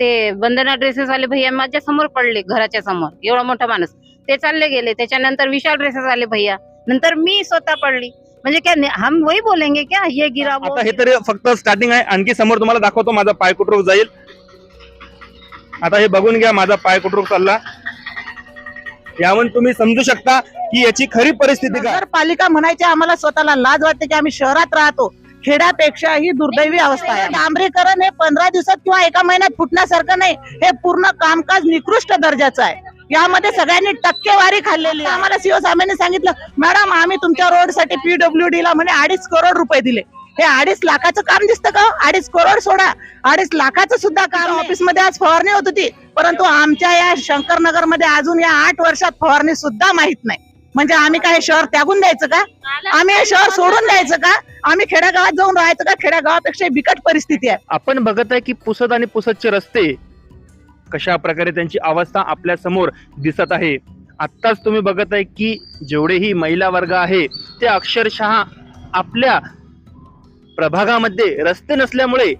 ते बंधना ड्रेसेस वाले भैया माझ्यासमोर पडले घराच्या समोर. एवढा मोठा माणूस. ते चालले गेले. त्याच्यानंतर विशाल ड्रेसेस वाले भैया. नंतर मी स्वतः पडली. म्हणजे क्या ने- हम वही बोलेंगे क्या? ये गिरा वो आता हे. तरी फक्त स्टार्टिंग आहे. आणखी समोर तुम्हाला दाखवतो. माझा पाय कुठरोग जाईल. आता हे बघून घ्या. माझा पाय कुठरोग चालला. यावरून तुम्ही समजू शकता की याची खरी परिस्थिती काय? नगरपालिका म्हणायची आम्हाला स्वतःला लाज वाटते की आम्ही शहरात राहतो. खेड्यापेक्षा ही दुर्दैवी अवस्था आहे. डांबरीकरण हे पंधरा दिवसात किंवा एका महिन्यात फुटण्यासारखं नाही. हे पूर्ण कामकाज निकृष्ट दर्जाचं आहे. यामध्ये सगळ्यांनी टक्केवारी खाल्लेली. आम्हाला सीओ साहेबांनी सांगितलं मॅडम आम्ही तुमच्या रोडसाठी पीडब्ल्यू ला म्हणे अडीच करोड रुपये दिले. हे अडीच लाखाचं काम दिसतं का अडीच करोड सोडा. अडीच लाखाचं सुद्धा काम ऑफिसमध्ये आज फवारणी होत होती. परंतु आमच्या या शंकरनगरमध्ये अजून या आठ वर्षात फवारणी सुद्धा माहीत नाही. म्हणजे आम्ही काय हे शहर त्यागून द्यायचं का? आम्ही हे शहर सोडून द्यायचं का? आम्ही खेड्यागावात जाऊन राहायचं का? खेड्यागावापेक्षा बिकट परिस्थिती आहे. आपण बघत आहे की पुसद आणि पुसदचे रस्ते कशा प्रकारे त्यांची अवस्था आपल्यासमोर दिसत आहे. आत्ताच तुम्ही बघत आहे की जेवढेही महिला वर्ग आहे ते अक्षरशः आपल्या प्रभागामध्ये रस्ते नसल्यामुळे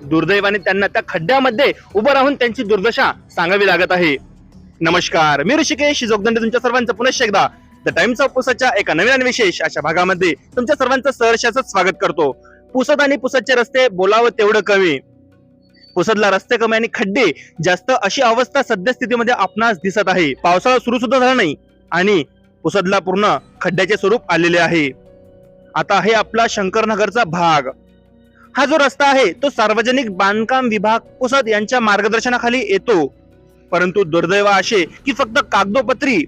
दुर्दैवाने त्यांना त्या खड्ड्यामध्ये उभं राहून त्यांची दुर्दशा सांगावी लागत आहे. नमस्कार मी ऋषिकेश जोगदंडे तुमच्या सर्वांचं पुनश्च एकदा द टाइम्स ऑफ पुसदच्या एका नवीन आणि विशेष अशा भागामध्ये तुमच्या सर्वांचं सहर्षाचं स्वागत करतो. पुसद आणि पुसदचे रस्ते बोलावं तेवढं कमी. पुसदला रस्ते कमी आणि खड्डे जास्त अशी अवस्था सद्यस्थितीमध्ये आपणास दिसत आहे. पावसाळा सुरू सुद्धा झाला नाही आणि पुसदला पूर्ण खड्ड्याचे स्वरूप आलेले आहे. आता आहे आपला शंकरनगरचा भाग. हा जो रस्ता आहे तो सार्वजनिक बांधकाम विभाग पुसद यांच्या मार्गदर्शनाखाली येतो. परंतु दुर्दैव असे की फक्त कागदोपत्री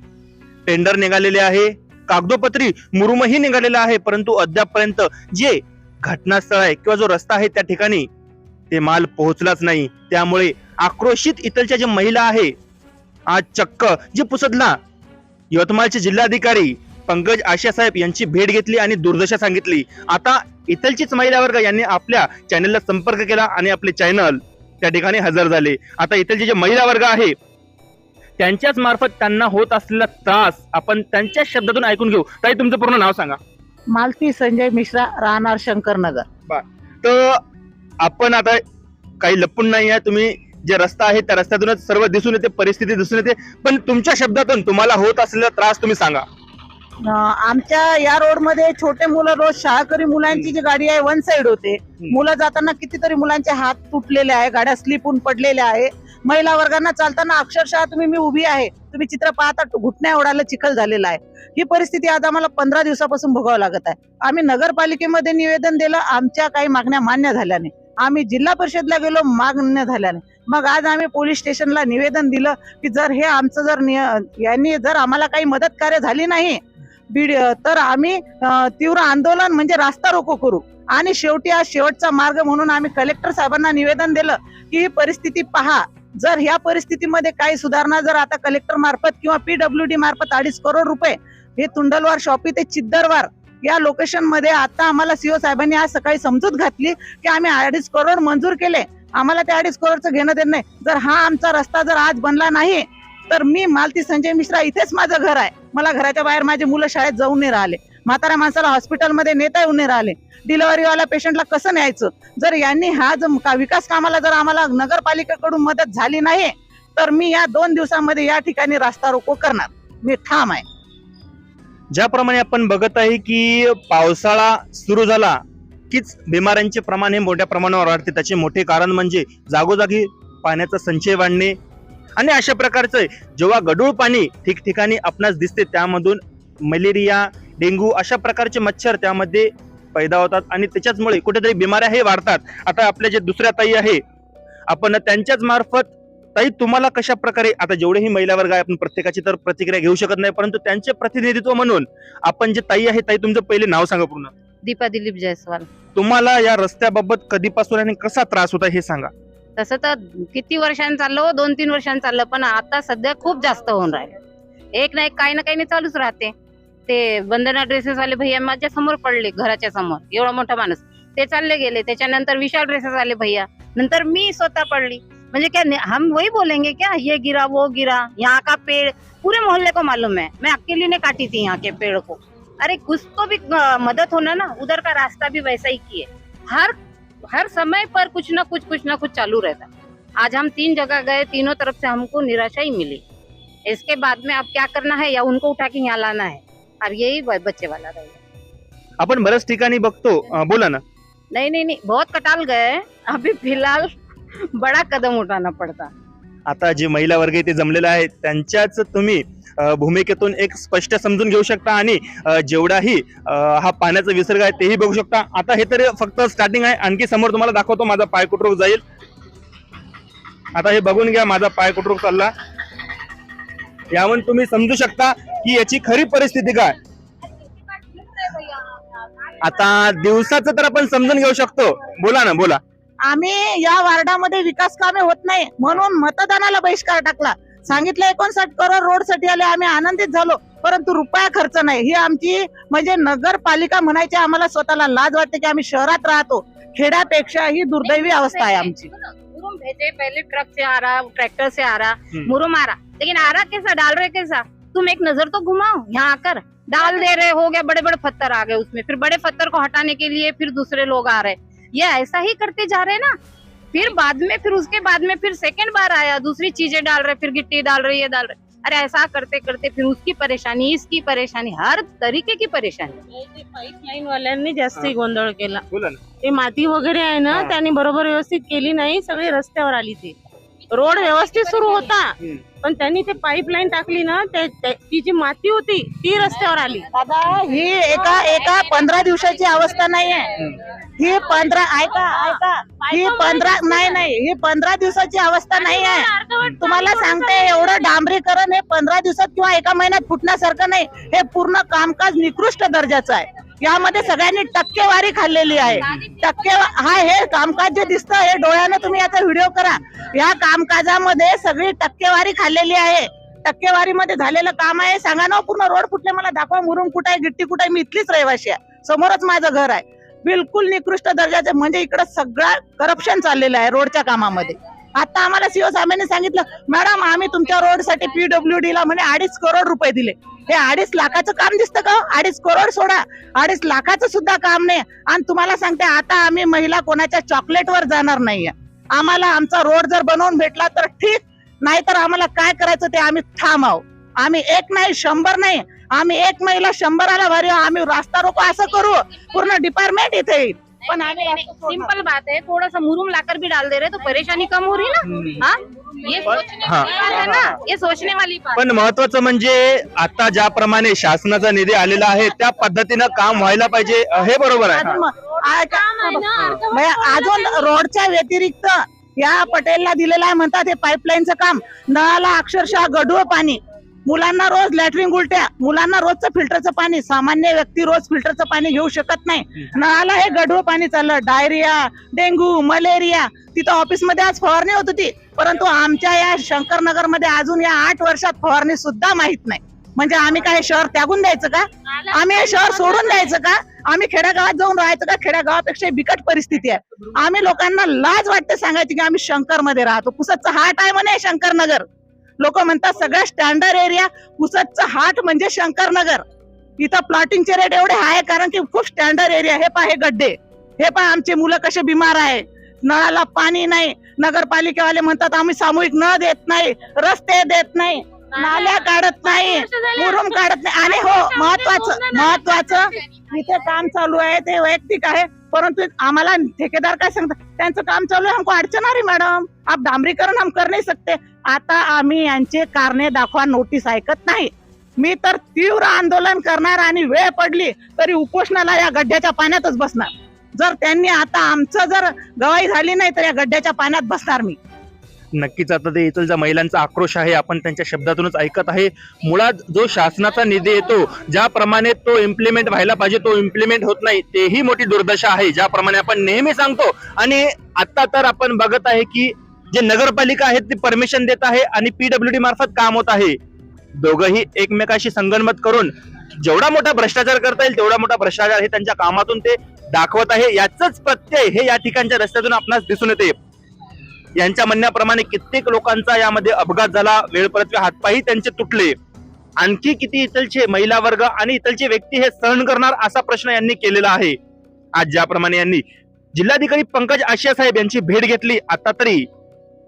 टेंडर निघालेले आहे कागदोपत्री मुरुमही निघालेला आहे परंतु अद्यापपर्यंत जे घटनास्थळ आहे किंवा जो रस्ता आहे त्या ठिकाणी ते माल पोहोचलाच नाही. त्यामुळे आक्रोशित इथलच्या जे महिला आहे आज चक्क जे पुसदला. यवतमाळचे जिल्हाधिकारी पंकज आशा साहेब यांची भेट घेतली आणि दुर्दशा सांगितली. आता इथलचीच महिला वर्ग यांनी आपल्या चॅनलला संपर्क केला आणि आपले चॅनल त्या ठिकाणी हजर झाले. आता इथलचे जे महिला वर्ग आहे त्यांच्याच मार्फत त्यांना होत असलेला त्रास आपण त्यांच्या शब्दातून ऐकून घेऊ. ताई तुमचं पूर्ण नाव सांगा. मालती संजय मिश्रा राहणार शंकरनगर. तर आपण आता काही लपून नाही आहे. तुम्ही जे रस्ता आहे त्या रस्त्यातूनच सर्व दिसून येते परिस्थिती दिसून येते. पण तुमच्या शब्दातून तुम्हाला होत असलेला त्रास तुम्ही सांगा. अं, आमच्या या रोडमध्ये छोटे मुलं रोज शाळकरी मुलांची जी गाडी आहे वन साइड होते. मुलं जाताना कितीतरी मुलांचे हात तुटलेले आहे गाड्या स्लिप होऊन पडलेल्या आहे. महिला वर्गांना चालताना अक्षरशः तुम्ही मी उभी आहे. तुम्ही चित्र पाहता घुटण्या ओढायला चिखल झालेला आहे. ही परिस्थिती आज आम्हाला पंधरा दिवसापासून भोगावं लागत आहे. आम्ही नगरपालिकेमध्ये निवेदन दिलं आमच्या काही मागण्या मान्य झाल्या नाही आम्ही जिल्हा परिषदला गेलो मागण्य झाल्या नाही मग आज आम्ही पोलीस स्टेशनला निवेदन दिलं की जर हे आमचं जर निय- यांनी जर आम्हाला काही मदत कार्य झाली नाही बीड तर आम्ही तीव्र आंदोलन म्हणजे रास्ता रोको करू. आणि शेवटी आज शेवटचा मार्ग म्हणून आम्ही कलेक्टर साहेबांना निवेदन दिलं की ही परिस्थिती पहा. जर ह्या परिस्थितीमध्ये काही सुधारणा जर आता कलेक्टर मार्फत किंवा पीडब्ल्यू डी मार्फत अडीच करोड रुपये हे तुंडलवार शॉपी ते चिद्दरवार या लोकेशनमध्ये आता आम्हाला सीओ साहेबांनी आज सकाळी समजूत घातली की आम्ही अडीच करोड मंजूर केले. आम्हाला त्या अडीच करोडचं घेणं देणं नाही. जर हा आमचा रस्ता जर आज बनला नाही तर मी मालती संजय मिश्रा इथेच माझं घर आहे. मला घराच्या बाहेर माझे मुलं शाळेत जाऊन नाही राहिले. म्हाताऱ्या माणसाला हॉस्पिटलमध्ये नेता येऊन नाही राहिले. डिलिव्हरीवाल्या पेशंटला कसं न्यायचं? जर यांनी हा जर का- विकास कामाला जर आम्हाला नगरपालिकेकडून मदत झाली नाही तर मी या दोन दिवसामध्ये या ठिकाणी रास्ता रोको करणार. मी ठाम आहे. ज्याप्रमाणे आपण बघत आहे की पावसाळा सुरू झाला कीच बिमाऱ्यांचे प्रमाण हे मोठ्या प्रमाणावर वाढते. त्याचे मोठे कारण म्हणजे जागोजागी पाण्याचा संचय वाढणे आणि अशा प्रकारचं जेव्हा गढूळ पाणी ठिकठिकाणी आपणास दिसते त्यामधून मलेरिया डेंग्यू अशा प्रकारचे मच्छर त्यामध्ये पैदा होतात आणि त्याच्याचमुळे कुठेतरी बिमाऱ्या हे वाढतात. आता आपल्या जे दुसऱ्या ताई आहे आपण त्यांच्याच मार्फत ताई तुम्हाला कशा प्रकारे आता जेवढेही महिला वर्ग आहे आपण प्रत्येकाची तर प्रतिक्रिया घेऊ शकत नाही परंतु त्यांचे प्रतिनिधित्व म्हणून आपण जे ताई आहे ताई तुमचं पहिले नाव सांगा पूर्ण. दीपा दिलीप जयस्वाल. तुम्हाला या रस्त्याबाबत कधीपासून आणि कसा त्रास होता हे सांगा. तसं तर किती वर्षांनी चाललं दोन तीन वर्षांनी चाललं पण आता सध्या खूप जास्त होऊन राहिलं. एक ना एक काही ना काही चालूच राहते. ते बंधना ड्रेसेस वाले भैया माझ्या समोर पडले, घराच्या समोर. एवढा मोठा माणूस. ते चालले गेले. त्याच्यानंतर विशाल ड्रेसेस वाले भैया. नंतर मी स्वतः पडली. म्हणजे क्या हम वही बोलेंगे क्या? ये गिरा, वो गिरा. यहाँ का पेड़ पूरे मोहल्ले को मालूम है. मैं अकेली ने काटी थी यहाँ के पेड़ को. अरे, कुछ तो भी मदद होना ना, उधर का रास्ता भी वैसा ही किए. हर हर समय पर कुछ ना कुछ कुछ ना कुछ चालू रहता. आज हम तीन जगह गए, तीनों तरफ़ से हमको निराशा ही मिली. इसके बाद में अब क्या करना है? या उनको उठा के यहाँ लाना है? अब यही बच्चे वाला रहेगा आपण बऱ्याच ठिकाणी बघतो. बोला ना. नहीं नहीं नहीं बहुत कटाल गए। अभी फिलहाल बड़ा कदम उठाना पड़ता। आता जे महिला वर्ग इथे जमलेला आहे त्यांच्याच तुम्ही भूमिकेतून एक स्पष्ट समजून घेऊ शकता आणि जेवढाही हा पाण्याचा विसर्ग आहे तेही बघू शकता. आता हे तर फक्त स्टार्टिंग आहे. आणखी समोर तुम्हाला दाखवतो माझा पाय कुठरोग जाईल. आता हे बघून घ्या माझा पाय कुठरोग चालला. यावरून तुम्ही समजू शकता की याची खरी परिस्थिती काय. आता दिवसाचं तर आपण समजून घेऊ शकतो. बोला ना बोला. आम्ही या वार्डामध्ये विकास कामे होत नाही म्हणून मतदानाला बहिष्कार टाकला. सांगितलं एकोणसाठ करोड रोडसाठी आले आम्ही आनंदित झालो. परंतु रुपया खर्च नाही. ही आमची म्हणजे नगरपालिका म्हणायची आम्हाला स्वतःला लाज वाटते की आम्ही शहरात राहतो. खेड्यापेक्षा ही दुर्दैवी अवस्था आहे आमची. मुरुम भेजे पहले ट्रक से आ रहा ट्रैक्टर से आ रहा हम्म। मुरुम आ रहा लेकिन आ रहा कैसा? डाल रहे कैसा? तुम एक नज़र तो घुमाओ यहाँ आकर। डाल दे रहे हो गया बड़े बड़े पत्थर आ गए उसमें। फिर बड़े पत्थर को हटाने के लिए फिर दूसरे लोग आ रहे। ये ऐसा ही करते जा रहे ना? फिर बाद में फिर उसके बाद में फिर सेकेंड बार आया दूसरी चीज़ें डाल रहे फिर गिट्टी डाल रहे ये डाल रहे। अरे ऐसा करते करते फिर उसकी परेशानी इसकी परेशानी हर तरीके की परेशानी। पाईपलाईन वाल्यांनी जास्ती गोंधळ केला। ते माती वगैरे आहे ना हा. त्यांनी बरोबर व्यवस्थित केली नाही सगळी रस्त्यावर आली ती. रोड व्यवस्थित सुरू होता. पण त्यांनी ते पाईपलाईन टाकली ना ते- ते- ती जी माती होती ती रस्त्यावर आली. दादा ही एका एका पंधरा दिवसाची अवस्था नाहीये. ही पंधरा ऐका ऐका. ही पंधरा नाही नाही ही पंधरा दिवसाची अवस्था नाही आहे तुम्हाला सांगते एवढं डांबरीकरण हे पंधरा दिवसात किंवा एका महिन्यात फुटण्यासारखं नाही. हे पूर्ण कामकाज निकृष्ट दर्जाचं आहे. यामध्ये सगळ्यांनी टक्केवारी खाल्लेली आहे. टक्के हा हे कामकाज जे दिसतं हे डोळ्यानं तुम्ही याचा व्हिडिओ करा. या कामकाजामध्ये सगळी टक्केवारी खाल्लेली आहे. टक्केवारीमध्ये झालेलं काम आहे. सांगा ना हो, पूर्ण रोड कुठले मला दाखवा मुरुम कुठे आहे गिट्टी कुठे आहे? मी इथलीच रहिवाशी आहे. समोरच माझं घर आहे. बिलकुल निकृष्ट दर्जाचे म्हणजे इकडं सगळं करप्शन चाललेलं आहे रोडच्या कामामध्ये. आता आम्हाला सीओ साहेबांनी सांगितलं मॅडम आम्ही तुमच्या रोडसाठी पीडब्ल्यू ला म्हणे अडीच करोड रुपये दिले. हे अडीच लाखाचं काम दिसतं का हो? अडीच करोड सोडा. अडीच लाखाचं सुद्धा काम नाही. आणि तुम्हाला सांगते आता आम्ही महिला कोणाच्या चॉकलेटवर जाणार नाहीये. आम्हाला आमचा रोड जर बनवून भेटला तर ठीक. नाहीतर आम्हाला काय करायचं ते आम्ही ठाम आहोत आम्ही एक नाही शंभर नाही. आम्ही एक महिला शंभराला भारी आम्ही रास्ता रोको असं करू. पूर्ण डिपार्टमेंट इथे येईल. पण सोडणार सिंपल बात है थोड़ा सा मुरुम लाकर भी डाल दे रहे तो परेशानी कम हो रही ना. हाँ? ये सोचने हाँ। वाली बात है ना ये सोचने वाली बात. पण महत्वाचं म्हणजे आता ज्याप्रमाणे शासनाचा निधी आलेला आहे त्या पद्धतीनं काम व्हायला पाहिजे अ, हे बरोबर आहे. अजून म्हणजे अजून रोडच्या व्यतिरिक्त या पटेलला दिलेलं आहे म्हणतात हे पाईपलाईनचं काम. नळाला अक्षरशः गढूळ पाणी. मुलांना रोज लॅट्रिन उलट्या. मुलांना रोजचं फिल्टरचं पाणी. सामान्य व्यक्ती रोज फिल्टरचं पाणी घेऊ शकत नाही. नळाला हे गढूळ पाणी चाललं. Diarrhoea dengue malaria. तिथं ऑफिसमध्ये आज फवारणी होत होती. परंतु आमच्या या शंकरनगरमध्ये अजून या आठ वर्षात फवारणी सुद्धा माहीत नाही. म्हणजे आम्ही काय हे शहर त्यागून द्यायचं का? आम्ही हे शहर सोडून द्यायचं का? आम्ही खेड्यागावात जाऊन राहायचं का? खेड्यागावापेक्षा बिकट परिस्थिती आहे. आम्ही लोकांना लाज वाटते सांगायची की आम्ही शंकरमध्ये राहतो. पुसतचं हाट आहे म्हणे शंकरनगर. लोक म्हणतात सगळ्या स्टँडर्ड एरिया पुसतचं हाट म्हणजे शंकरनगर. इथं प्लॉटिंगचे रेट एवढे आहे कारण की खूप स्टँडर्ड एरिया हे पहा हे गड्डे. हे पहा आमचे मुलं कसे बिमार आहे. नळाला पाणी नाही. नगरपालिकेवाले म्हणतात आम्ही सामूहिक नळ देत नाही रस्ते देत नाही नाल्या काढत नाही मुरुम काढत नाही. आणि हो महत्वाचं महत्वाचं इथे काम चालू आहे. ते वैयक्तिक आहे. परंतु आम्हाला ठेकेदार काय सांगतात? त्यांचं काम चालू आहे हमको अडचण आहे मॅडम. आप डांबरीकरण हम कर नाही सकते. आता आम्ही यांचे कारणे दाखवा नोटीस ऐकत नाही. मी तर तीव्र आंदोलन करणार आणि वेळ पडली तरी उपोषणाला या गड्ड्याच्या पाण्यातच बसणार. जर त्यांनी आता आमचं जर गवाही झाली नाही तर या गड्ड्याच्या पाण्यात बसणार मी. नक्कीच आता ते इथलचा महिलांचा आक्रोश आहे आपण त्यांच्या शब्दातूनच ऐकत आहे. मुळात जो शासनाचा निधी येतो ज्याप्रमाणे तो इम्प्लिमेंट व्हायला पाहिजे तो इम्प्लिमेंट होत नाही तेही मोठी दुर्दशा आहे. ज्याप्रमाणे आपण नेहमी सांगतो आणि आता तर आपण बघत आहे की जे नगरपालिका आहेत ती परमिशन देत आहे आणि पीडब्ल्यूडी मार्फत काम होत आहे. दोघंही एकमेकाशी संगनमत करून जेवढा मोठा भ्रष्टाचार करता येईल तेवढा मोठा भ्रष्टाचार हे त्यांच्या कामातून ते दाखवत आहे. याच प्रत्यय हे या ठिकाणच्या रस्त्यातून आपणास दिसून येते. यांच्या म्हणण्याप्रमाणे कित्येक लोकांचा यामध्ये अपघात झाला वेळपरत्वे हातपायही त्यांचे तुटले. आणखी किती इथलचे महिला वर्ग आणि इथलचे व्यक्ती हे सहन करणार असा प्रश्न यांनी केलेला आहे. आज ज्याप्रमाणे यांनी जिल्हाधिकारी पंकज आशिया साहेब यांची भेट घेतली आता तरी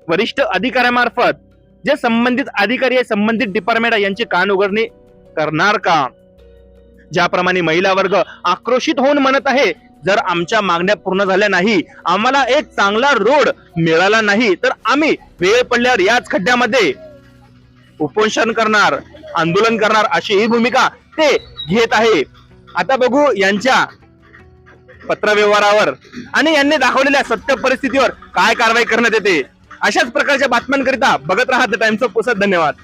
वरिष्ठ अधिकाऱ्यामार्फत जे संबंधित अधिकारी आहे संबंधित डिपार्टमेंट आहे यांची कान उघडणी करणार का? ज्याप्रमाणे महिला वर्ग आक्रोशित होऊन म्हणत आहे जर आमच्या मागण्या पूर्ण झाल्या नाही आम्हाला एक चांगला रोड मिळाला नाही तर आम्ही वेळ पडल्यावर याच खड्ड्यामध्ये उपोषण करणार आंदोलन करणार अशी ही भूमिका ते घेत आहे. आता बघू यांच्या पत्रव्यवहारावर आणि यांनी दाखवलेल्या सत्य परिस्थितीवर काय कारवाई करण्यात येते. अशाच प्रकारच्या बातम्यांकरिता बघत राहा द टाइम्स ऑफ पुसत धन्यवाद.